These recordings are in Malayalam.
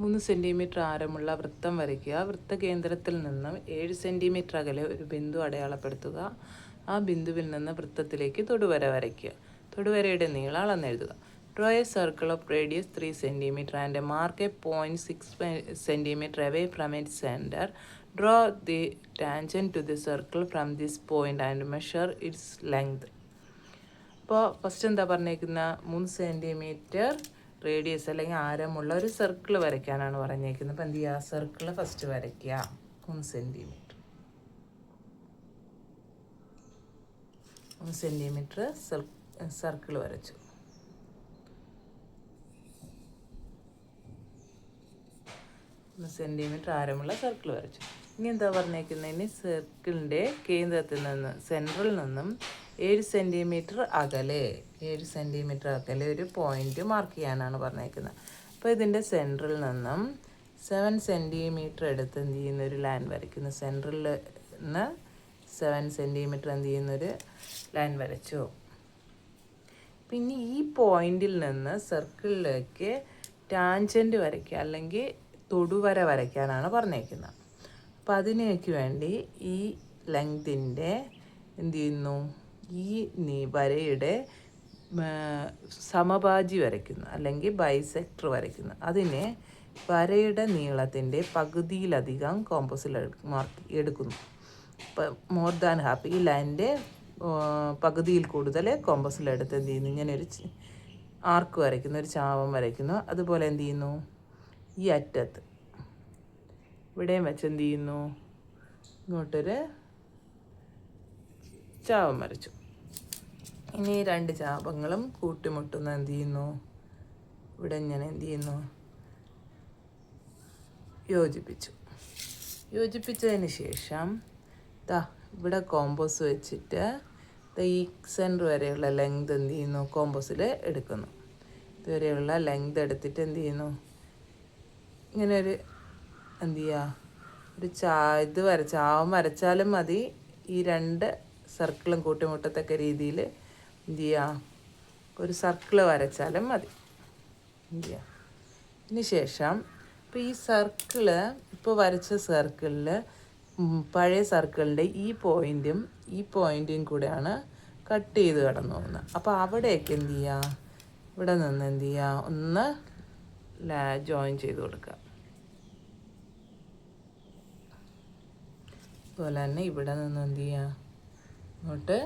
മൂന്ന് സെന്റിമീറ്റർ ആരമുള്ള വൃത്തം വരയ്ക്കുക. വൃത്തകേന്ദ്രത്തിൽ നിന്നും ഏഴ് സെന്റിമീറ്റർ അകലെ ഒരു ബിന്ദു അടയാളപ്പെടുത്തുക. ആ ബിന്ദുവിൽ നിന്ന് വൃത്തത്തിലേക്ക് തൊടുവര വരയ്ക്കുക. തൊടുവരയുടെ നീളം അളന്നെഴുതുക draw a circle of radius three centimetre and mark a point six centimetre away from it centre draw the tangent to the circle from this point and measure its length അപ്പോൾ ഫസ്റ്റ് എന്താ പറഞ്ഞേക്കുന്ന? മൂന്ന് സെന്റിമീറ്റർ റേഡിയസ് അല്ലെങ്കിൽ ആരമുള്ള ഒരു സർക്കിൾ വരയ്ക്കാനാണ് പറഞ്ഞേക്കുന്നത്. അപ്പം എന്ത് ചെയ്യുക ആ സർക്കിൾ ഫസ്റ്റ് വരയ്ക്കുക. മൂന്ന് സെന്റിമീറ്റർ മൂന്ന് സെന്റിമീറ്റർ സർക്കിൾ വരച്ചു. മൂന്ന് സെന്റിമീറ്റർ ആരമുള്ള സർക്കിൾ വരച്ചു. ഇനി എന്താ പറഞ്ഞേക്കുന്നതിന് സർക്കിളിന്റെ കേന്ദ്രത്തിൽ നിന്ന് സെൻട്രൽ നിന്നും ഏഴ് സെന്റിമീറ്റർ അകലെ ഏഴ് സെന്റിമീറ്റർ അകലെ ഒരു പോയിന്റ് മാർക്ക് ചെയ്യാനാണ് പറഞ്ഞേക്കുന്നത്. അപ്പോൾ ഇതിന്റെ സെൻട്രൽ നിന്നും സെവൻ സെന്റിമീറ്റർ എടുത്ത് എന്ത് ചെയ്യുന്ന ഒരു ലൈൻ വരയ്ക്കുന്നു. സെൻട്രലിൽ നിന്ന് സെവൻ സെന്റിമീറ്റർ എന്ത് ചെയ്യുന്നൊരു ലൈൻ വരച്ചു. പിന്നെ ഈ പോയിന്റിൽ നിന്ന് സർക്കിളിലേക്ക് ടാഞ്ചന്റ് വരയ്ക്കുക അല്ലെങ്കിൽ തൊടുവര വരയ്ക്കാനാണ് പറഞ്ഞേക്കുന്നത്. അപ്പോൾ അതിനേക്ക് വേണ്ടി ഈ ലെങ്തിന്റെ എന്ത് ചെയ്യുന്നു? ഈ നീ വരയുടെ സമഭാജി വരയ്ക്കുന്നു അല്ലെങ്കിൽ ബൈസെക്ടർ വരയ്ക്കുന്നു. അതിനെ വരയുടെ നീളത്തിന്റെ പകുതിയിലധികം കോമ്പസിൽ മാർക്ക് എടുക്കുന്നു. ഇപ്പം മോർ ദാൻ ഹാഫ് ഈ ലൈന്റെ പകുതിയിൽ കൂടുതൽ കോമ്പസിലെടുത്ത് എന്ത് ചെയ്യുന്നു? ഇങ്ങനെ ഒരു ആർക്ക് വരയ്ക്കുന്നു ഒരു ചാവം വരയ്ക്കുന്നു. അതുപോലെ എന്ത് ചെയ്യുന്നു? ഈ അറ്റത്ത്. ഇവിടെയും വെച്ച് എന്ത് ചെയ്യുന്നു ഇങ്ങോട്ടൊരു ചാപം വരച്ചു ഇനി രണ്ട് ചാപങ്ങളും കൂട്ടിമുട്ടുന്ന എന്ത് ചെയ്യുന്നു ഇവിടെ ഞാൻ എന്ത് ചെയ്യുന്നു യോജിപ്പിച്ചു. യോജിപ്പിച്ചതിന് ശേഷം ദാ ഇവിടെ കോമ്പോസ് വെച്ചിട്ട് ഈ സെന്റർ വരെയുള്ള ലെങ്ത് എന്ത് ചെയ്യുന്നു കോമ്പോസിൽ എടുക്കുന്നു. ഇതുവരെയുള്ള ലെങ്ത് എടുത്തിട്ട് എന്ത് ചെയ്യുന്നു ഇങ്ങനെ ഒരു എന്ത് ചെയ്യുക ഒരു ചാ ഇത് വരച്ച ആവും വരച്ചാലും മതി. ഈ രണ്ട് സർക്കിളും കൂട്ടിമുട്ടത്തക്ക രീതിയിൽ എന്ത് ചെയ്യുക ഒരു സർക്കിൾ വരച്ചാലും മതി. എന്ത് ചെയ്യുക അതിന് ശേഷം ഇപ്പോൾ ഈ സർക്കിൾ ഇപ്പോൾ വരച്ച സർക്കിളിൽ പഴയ സർക്കിളിന്റെ ഈ പോയിന്റും ഈ പോയിന്റും കൂടെയാണ് കട്ട് ചെയ്ത് കടന്നു പോകുന്നത്. അപ്പോൾ അവിടെയൊക്കെ എന്ത് ചെയ്യുക ഇവിടെ നിന്ന് എന്ത് ചെയ്യുക ഒന്ന് ജോയിൻ ചെയ്ത് കൊടുക്കുക. അതുപോലെ തന്നെ ഇവിടെ നിന്ന് എന്ത് ചെയ്യുക ഇങ്ങോട്ട്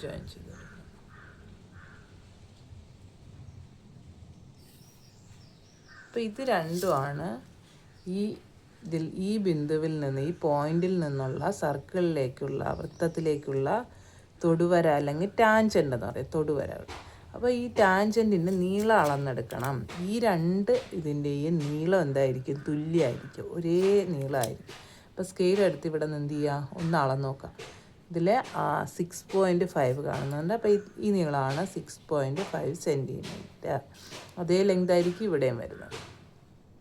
ജോയിൻ ചെയ്ത് കൊടുക്കുക അപ്പോൾ ഇത് രണ്ടുമാണ് ഈ ഇതിൽ ഈ ബിന്ദുവിൽ നിന്ന് ഈ പോയിന്റിൽ നിന്നുള്ള സർക്കിളിലേക്കുള്ള വൃത്തത്തിലേക്കുള്ള തൊടുവര അല്ലെങ്കിൽ ടാൻജന്റ് എന്ന് പറയും തൊടുവര. അപ്പോൾ ഈ ടാൻജന്റിന്റെ നീളം അളന്നെടുക്കണം. ഈ രണ്ട് ഇതിന്റെയും നീളം എന്തായിരിക്കും? തുല്യമായിരിക്കും. ഒരേ നീളമായിരിക്കും. അപ്പോൾ സ്കെയിൽ എടുത്ത് ഇവിടെ നിന്ന് എന്ത് ചെയ്യുക ഒന്ന് അളന്ന് നോക്കാം. ഇതിൽ സിക്സ് പോയിന്റ് ഫൈവ് കാണുന്നുണ്ട്. അപ്പോൾ ഈ നീളമാണ് സിക്സ് പോയിന്റ് ഫൈവ് സെന്റിമീറ്റർ അതേ ലെങ്ത് ആയിരിക്കും ഇവിടെയും വരുന്നത്.